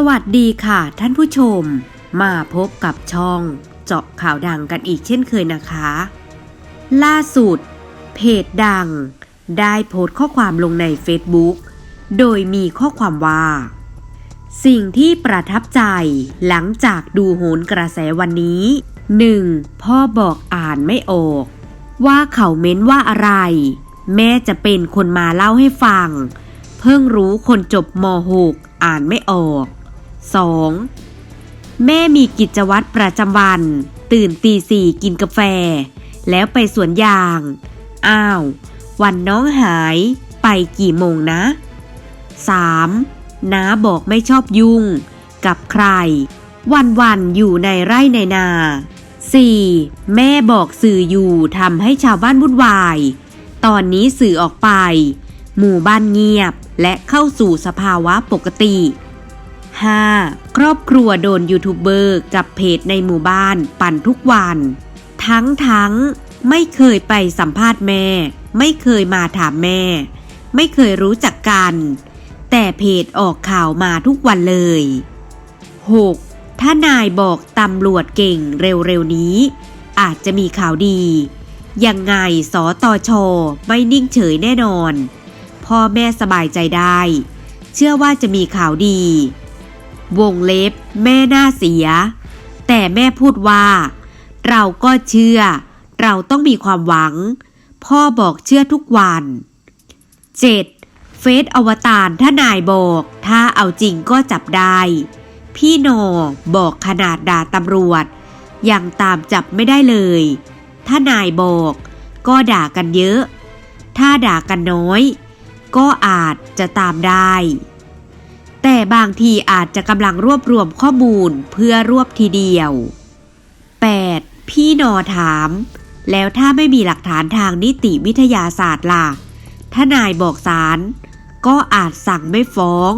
สวัสดีค่ะท่านผู้ชม มาพบกับช่องเจาะข่าวดังกันอีกเช่นเคยนะคะ ล่าสุด เพจดัง ได้โพสต์ข้อความลงใน Facebook โดยมีข้อความว่า สิ่งที่ประทับใจหลังจากดูโหนกระแสวันนี้ 1. พ่อบอกอ่านไม่ออก ว่าเขาเม้นว่าอะไร แม่จะเป็นคนมาเล่าให้ฟัง เพิ่งรู้คนจบม .6 อ่านไม่ออก 2. แม่มีกิจวัตรประจำวัน ตื่นตีสี่กินกาแฟ แล้วไปสวนยาง อ้าว วันน้องหายไปกี่โมงนะ 3. น้าบอกไม่ชอบยุ่ง กับใคร วันๆอยู่ในไร่ในนา 4. แม่บอกสื่ออยู่ทำให้ชาวบ้านวุ่นวาย ตอนนี้สื่อออกไป หมู่บ้านเงียบและเข้าสู่สภาวะปกติ 5. ครอบครัวโดนยูทูบเบอร์กับเพจในหมู่บ้านปั่นทุกวัน ทั้งทั้งไม่เคยไปสัมภาษณ์แม่ ไม่เคยมาถามแม่ ไม่เคยรู้จักกัน แต่เพจออกข่าวมาทุกวันเลย 6. ถ้านายบอกตำรวจเก่งเร็วๆนี้ อาจจะมีข่าวดี ยังไงสอตอชอไม่นิ่งเฉยแน่นอน พ่อแม่สบายใจได้ เชื่อว่าจะมีข่าวดี วงเล็บ แม่น่าเสีย แต่แม่พูดว่า เราก็เชื่อ เราต้องมีความหวัง พ่อบอกเชื่อทุกวัน 7. เฟซอวตารถ้านายบอก ถ้าเอาจริงก็จับได้ พี่โนบอกขนาดด่าตำรวจ ยังตามจับไม่ได้เลย ถ้านายบอก ก็ด่ากันเยอะ ถ้าด่ากันน้อย ก็อาจจะตามได้ แต่บางทีอาจจะกำลังรวบรวมข้อมูลเพื่อรวบทีเดียว 8. พี่นอถาม แล้วถ้าไม่มีหลักฐานทางนิติวิทยาศาสตร์ล่ะถ้านายบอกศาลก็อาจสั่งไม่ฟ้อง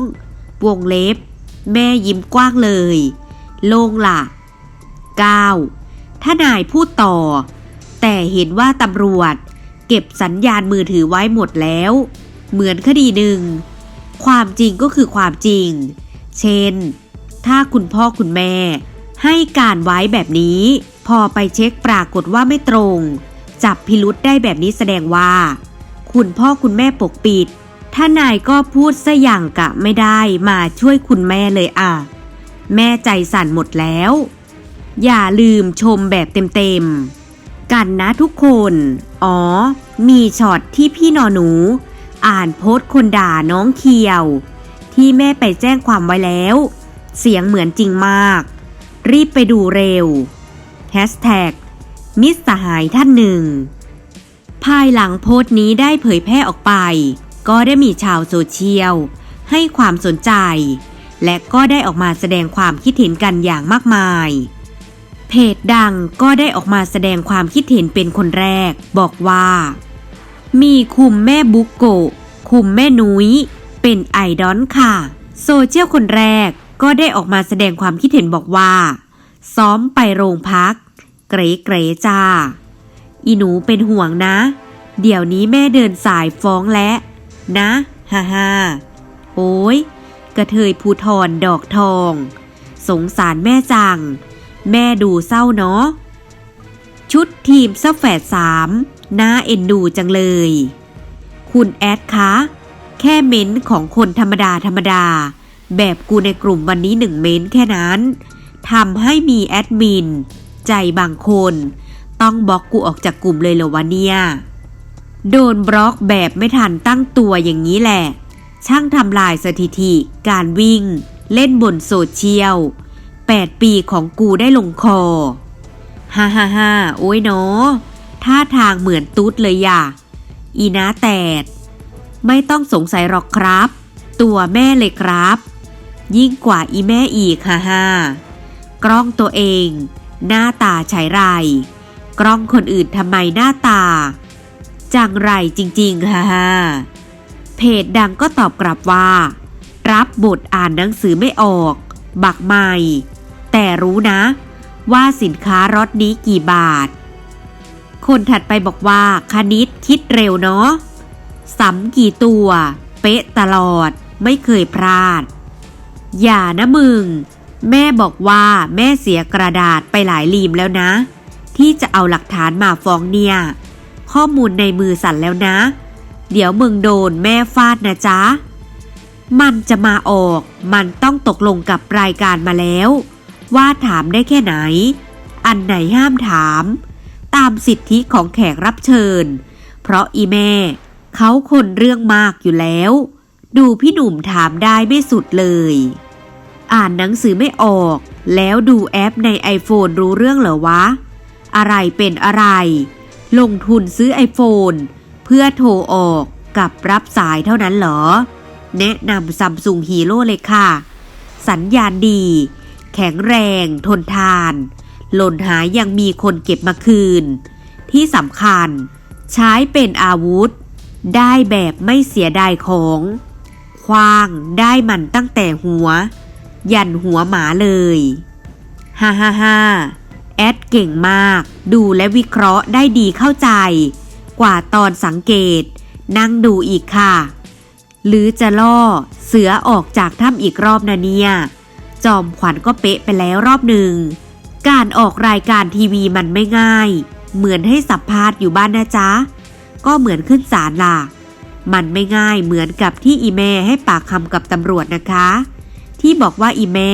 วงเล็บ แม่ยิ้มกว้างเลย โล่งล่ะ 9. ถ้านายพูดต่อ แต่เห็นว่าตำรวจ เก็บสัญญาณมือถือไว้หมดแล้ว เหมือนคดีหนึ่ง ความจริงก็คือความจริง เช่น ถ้าคุณพ่อคุณแม่ ให้การไว้แบบนี้ พอไปเช็คปรากฏว่าไม่ตรง จับพิรุษได้แบบนี้แสดงว่า คุณพ่อคุณแม่ปกปิดถ้านายก็พูดซะอย่างกะไม่ได้มาช่วยคุณแม่เลยอะ แม่ใจสั่นหมดแล้ว อย่าลืมชมแบบเต็มๆ กันนะทุกคน อ๋อ มีช็อตที่พี่นอหนู อ่านโพสต์คนด่าน้องเคียว ที่แม่ไปแจ้งความไว้แล้ว เสียงเหมือนจริงมาก รีบไปดูเร็วแฮชแท็กมิสสหายท่านหนึ่ง ภายหลังโพสต์นี้ได้เผยแพร่ออกไป ก็ได้มีชาวโซเชียล ให้ความสนใจ และก็ได้ออกมาแสดงความคิดเห็นกันอย่างมากมาย เพจดังก็ได้ออกมาแสดงความคิดเห็นเป็นคนแรก บอกว่า มีคุมแม่บุกโกะคุมแม่นุ้ย เป็นไอดอลค่ะ โซเชียลคนแรกก็ได้ออกมาแสดงความคิดเห็นบอกว่า ซ้อมไปโรงพัก เกรเกรจ้า อีหนูเป็นห่วงนะ เดี๋ยวนี้แม่เดินสายฟ้องและ นะฮ่าฮ่าโอ้ยกระเทยภูทรดอกทอง สงสารแม่จัง แม่ดูเศร้าเนาะชุดทีมซับแฝดสาม น่าเอ็นดูจังเลย คุณแอดคะ แค่เม้นของคนธรรมดาธรรมดา แบบกูในกลุ่มวันนี้หนึ่งเม้นแค่นั้นทำให้มีแอดมิน ใจบางคน ต้องบล็อกกูออกจากกลุ่มเลยเหรอวะเนี่ย โดนบล็อกแบบไม่ทันตั้งตัวอย่างนี้แหละ ช่างทำลายสถิติ การวิ่ง เล่นบนโซเชียล 8 ปีของกูได้ลงคอ ฮ่าฮ่าฮ่าโอ้ยเนาะ ท่าทางเหมือนตุ๊ดเลยอย่ะอีนาแตด ไม่ต้องสงสัยหรอกครับ ตัวแม่เลยครับ ยิ่งกว่าอีแม่อีกฮ่าฮ่ากล้องตัวเอง หน้าตาใช้ไรกล้องคนอื่นทำไมหน้าตา จังไรจริงๆฮ่าฮ่าเพจดังก็ตอบกลับว่า รับบทอ่านหนังสือไม่ออก บักไม่ แต่รู้นะ ว่าสินค้ารถนี้กี่บาท คนถัดไปบอกว่าคณิตคิดเร็วเนาะสำกี่ตัว เป๊ะตลอด ไม่เคยพลาด อย่านะมึง แม่บอกว่าแม่เสียกระดาษไปหลายรีมแล้วนะ ที่จะเอาหลักฐานมาฟ้องเนี่ย ข้อมูลในมือสั่นแล้วนะ เดี๋ยวมึงโดนแม่ฟาดนะจ๊ะ มันจะมาออก มันต้องตกลงกับรายการมาแล้ว ว่าถามได้แค่ไหน อันไหนห้ามถามามสิทธิของแขกรับเชิญ เพราะอีแม่ เขาคนเรื่องมากอยู่แล้ว ดูพี่หนุ่มถามได้ไม่สุดเลย อ่านหนังสือไม่ออก แล้วดูแอปใน iPhone รู้เรื่องเหรอวะ อะไรเป็นอะไร ลงทุนซื้อ iPhone เพื่อโทรออกกับรับสายเท่านั้นเหรอ แนะนำซัมซุงฮีโร่เลยค่ะ สัญญาณดี แข็งแรง ทนทาน หล่นหายยังมีคนเก็บมาคืน ที่สำคัญ ใช้เป็นอาวุธ ได้แบบไม่เสียดายของคว้างได้มันตั้งแต่หัว ยันหัวหมาเลยฮ่าฮ่าฮ่าแอดเก่งมาก ดูและวิเคราะห์ได้ดีเข้าใจ กว่าตอนสังเกต นั่งดูอีกค่ะ หรือจะล่อเสือออกจากถ้ำอีกรอบนะเนี่ย จอมขวัญก็เป๊ะไปแล้วรอบหนึ่ง การออกรายการทีวีมันไม่ง่าย เหมือนให้สัมภาษณ์อยู่บ้านนะจ๊ะ ก็เหมือนขึ้นศาลล่ะ มันไม่ง่ายเหมือนกับที่อีแม่ให้ปากคำกับตำรวจนะคะ ที่บอกว่าอีแม่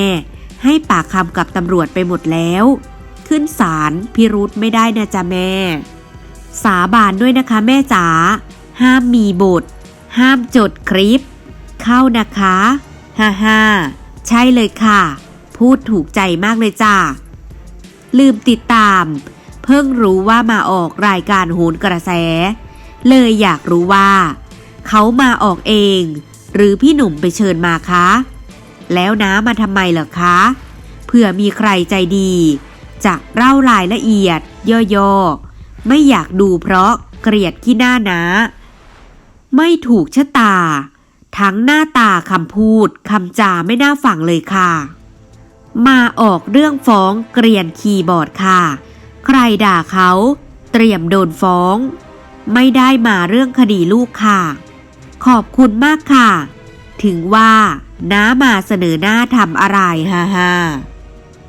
ให้ปากคำกับตำรวจไปหมดแล้ว ขึ้นศาลพิรุธไม่ได้นะจ๊ะแม่ สาบานด้วยนะคะแม่จ๋า ห้ามมีบท ห้ามจดคลิป เข้านะคะ ฮ่าฮ่าใช่เลยค่ะ พูดถูกใจมากเลยจ้า ลืมติดตาม เพิ่งรู้ว่ามาออกรายการโหนกระแส เลยอยากรู้ว่า เขามาออกเอง หรือพี่หนุ่มไปเชิญมาคะ แล้วน้ามาทำไมเหรอคะเผื่อมีใครใจดี จะเล่ารายละเอียด ย่อๆ ไม่อยากดูเพราะเกลียดขี้หน้านะไม่ถูกชะตา ทั้งหน้าตาคำพูดคำจาไม่น่าฟังเลยค่ะ มาออกเรื่องฟ้องเกรียนคีย์บอร์ดค่ะ ใครด่าเขา เตรียมโดนฟ้อง ไม่ได้มาเรื่องคดีลูกค่ะ ขอบคุณมากค่ะ ถึงว่าน้ามาเสนอหน้าทำอะไรฮ่าฮ่า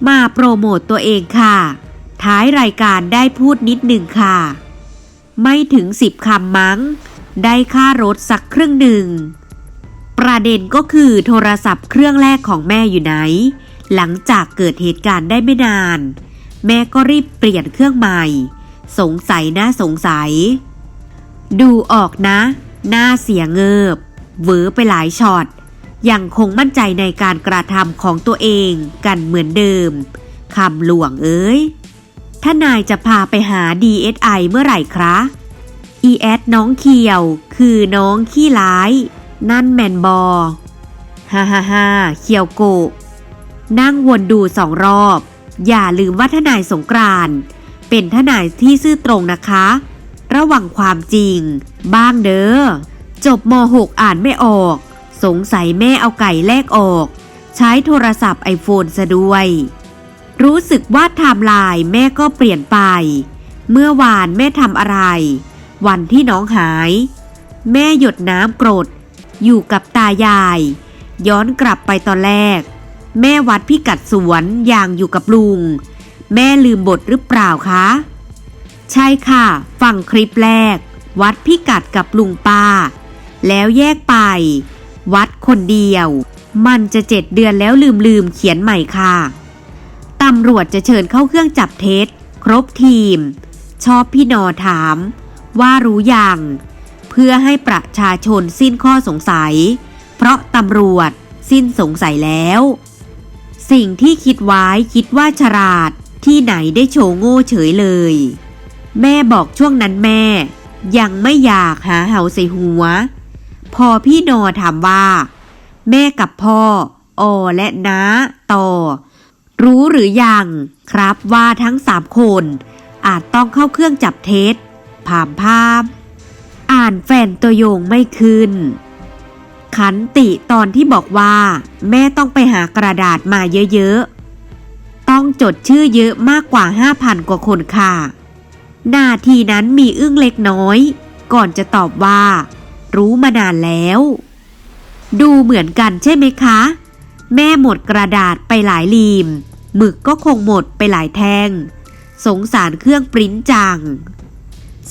มาโปรโมตตัวเองค่ะ ท้ายรายการได้พูดนิดหนึ่งค่ะ ไม่ถึงสิบคำมั้ง ได้ค่ารถสักครึ่งหนึ่ง ประเด็นก็คือโทรศัพท์เครื่องแรกของแม่อยู่ไหน หลังจากเกิดเหตุการณ์ได้ไม่นาน แม่ก็รีบเปลี่ยนเครื่องใหม่ สงสัยนะสงสัย ดูออกนะ หน้าเสียเงิบเวอไปหลายช็อตยังคงมั่นใจในการกระทำของตัวเองกันเหมือนเดิมคำหลวงเอ้ยถ้านายจะพาไปหา DSI เมื่อไหร่ครับอีแอดน้องเคียว คือน้องขี้ร้าย นั่นแมนบอ ฮ่าฮ่าฮ่าเคียวโก นั่งวนดูสองรอบ อย่าลืมว่าทนายสงกรานเป็นทนายที่ซื่อตรงนะคะ ระหว่างความจริง บ้างเด้อ จบม .6 อ่านไม่ออก สงสัยแม่เอาไก่แลกออก ใช้โทรศัพท์ไอโฟนซะด้วย รู้สึกว่าไทม์ไลน์แม่ก็เปลี่ยนไป เมื่อวานแม่ทำอะไร วันที่น้องหาย แม่หยดน้ำกรด อยู่กับตายาย ย้อนกลับไปตอนแรก แม่วัดพิกัดสวนยางอยู่กับลุง แม่ลืมบทหรือเปล่าคะ ใช่ค่ะ ฟังคลิปแรก วัดพิกัดกับลุงป้า แล้วแยกไป วัดคนเดียว มันจะเจ็ดเดือนแล้วลืมลืมเขียนใหม่ค่ะ ตำรวจจะเชิญเข้าเครื่องจับเท็จ ครบทีม ชอบพี่นอถาม ว่ารู้อยังเพื่อให้ประชาชนสิ้นข้อสงสัย เพราะตำรวจสิ้นสงสัยแล้ว สิ่งที่คิดไว้คิดว่าฉลาด ที่ไหนได้โชว์โง่เฉยเลย แม่บอกช่วงนั้นแม่ ยังไม่อยากหาเหาใส่หัว พอพี่นอถามว่า แม่กับพ่ออและน้าต่อ รู้หรือยังครับว่าทั้งสามคน อาจต้องเข้าเครื่องจับเท็จผามภาพ อ่านแฟนตัวโยงไม่ขึ้น ขันติตอนที่บอกว่า แม่ต้องไปหากระดาษมาเยอะๆ ต้องจดชื่อเยอะมากกว่า 5,000 กว่าคนค่ะ นาทีนั้นมีอึ้งเล็กน้อย ก่อนจะตอบว่า รู้มานานแล้ว ดูเหมือนกันใช่ไหมคะ แม่หมดกระดาษไปหลายลีม หมึกก็คงหมดไปหลายแทง สงสารเครื่องปริ้นจัง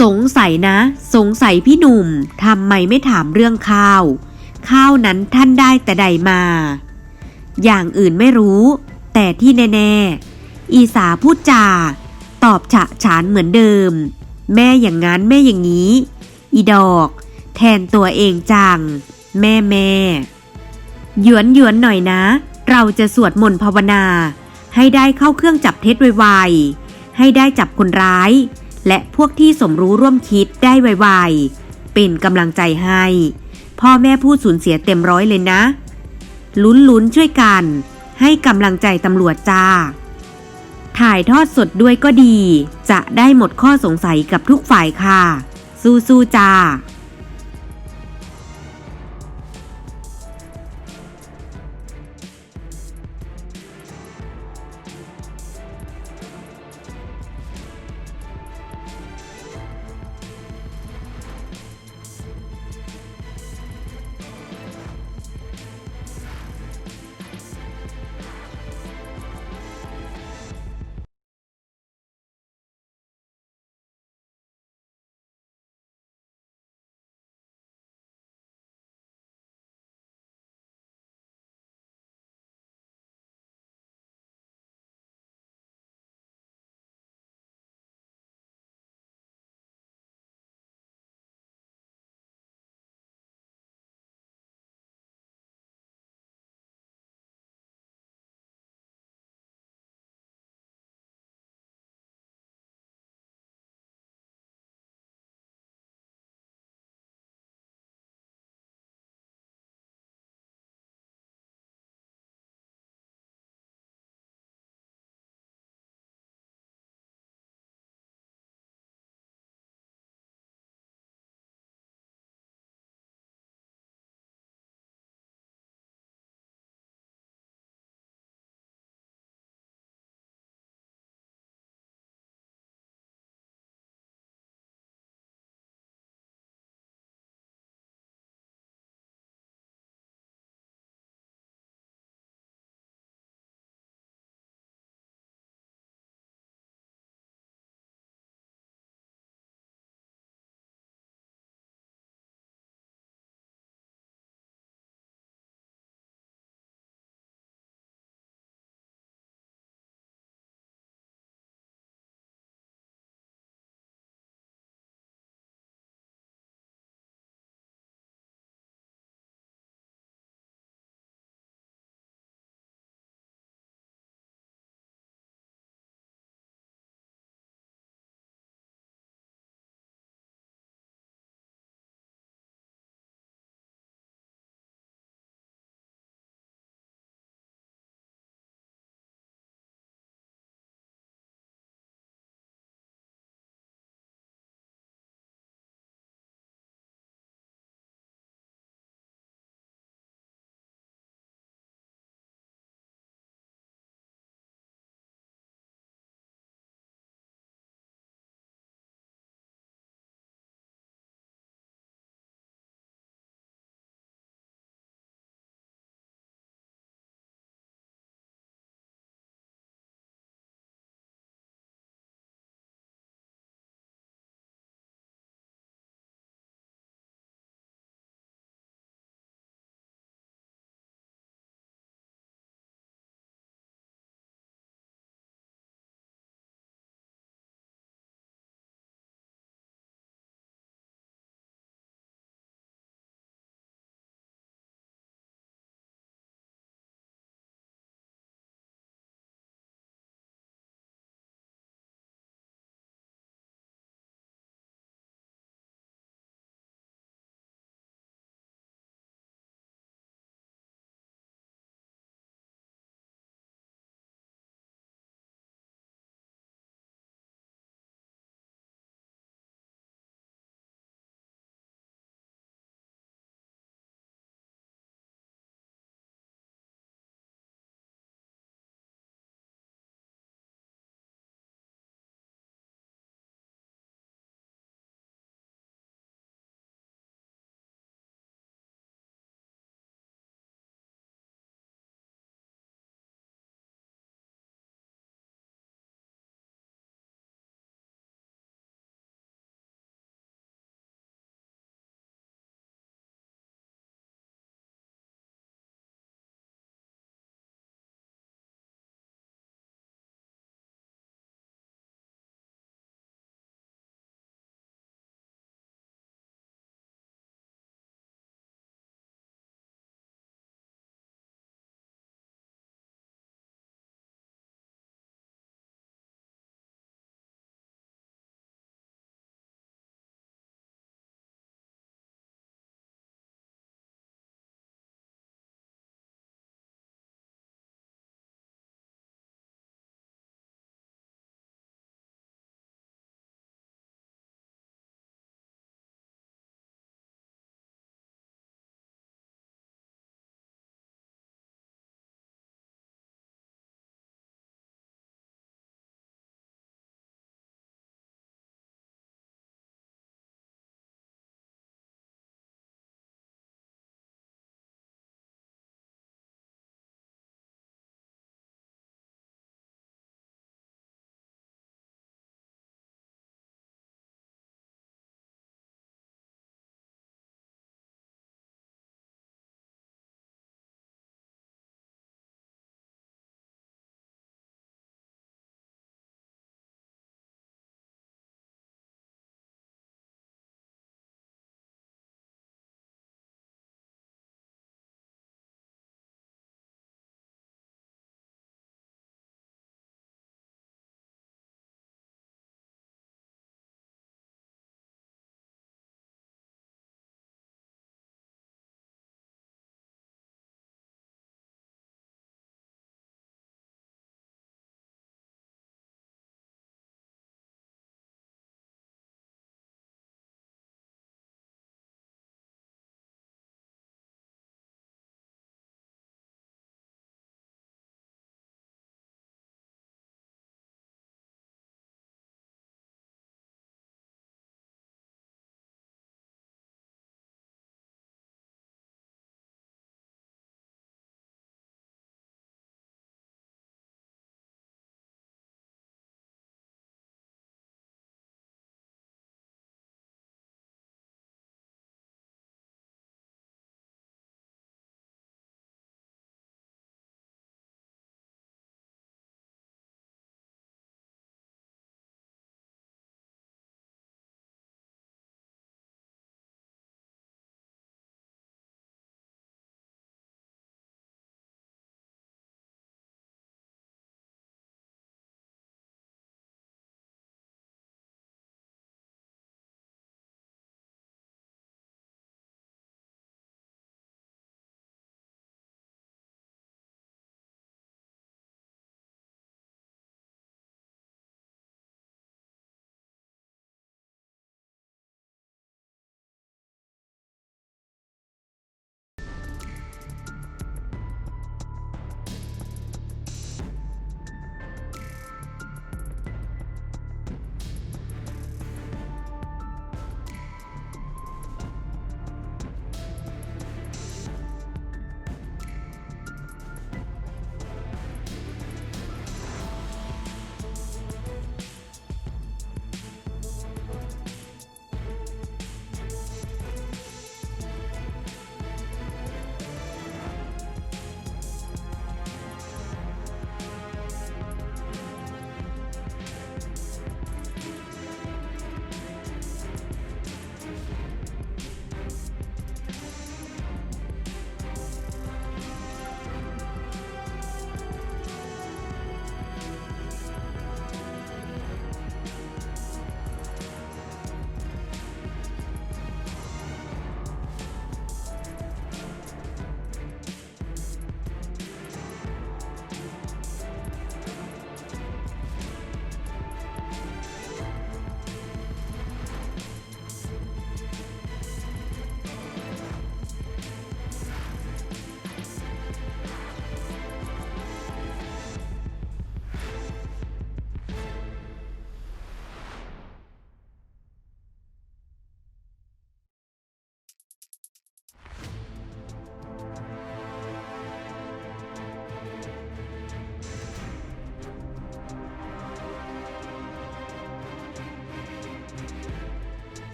สงสัยนะ สงสัยพี่หนุ่มทำไมไม่ถามเรื่องข้าว ข้าวนั้นท่านได้แต่ใดมา อย่างอื่นไม่รู้ แต่ที่แน่ ๆ อีสาพูดจา ตอบฉะฉานเหมือนเดิม แม่อย่างนั้นแม่อย่างนี้ อีดอก แทนตัวเองจัง แม่แม่หยวนหยวนหน่อยนะ เราจะสวดมนต์ภาวนา ให้ได้เข้าเครื่องจับเท็จไวๆ ให้ได้จับคนร้าย และพวกที่สมรู้ร่วมคิดได้ไวๆ เป็นกำลังใจให้ พ่อแม่ผู้สูญเสียเต็มร้อยเลยนะ ลุ้นๆช่วยกัน ให้กำลังใจตำรวจจ้า ถ่ายทอดสดด้วยก็ดี จะได้หมดข้อสงสัยกับทุกฝ่ายค่ะ สู้ๆจ้า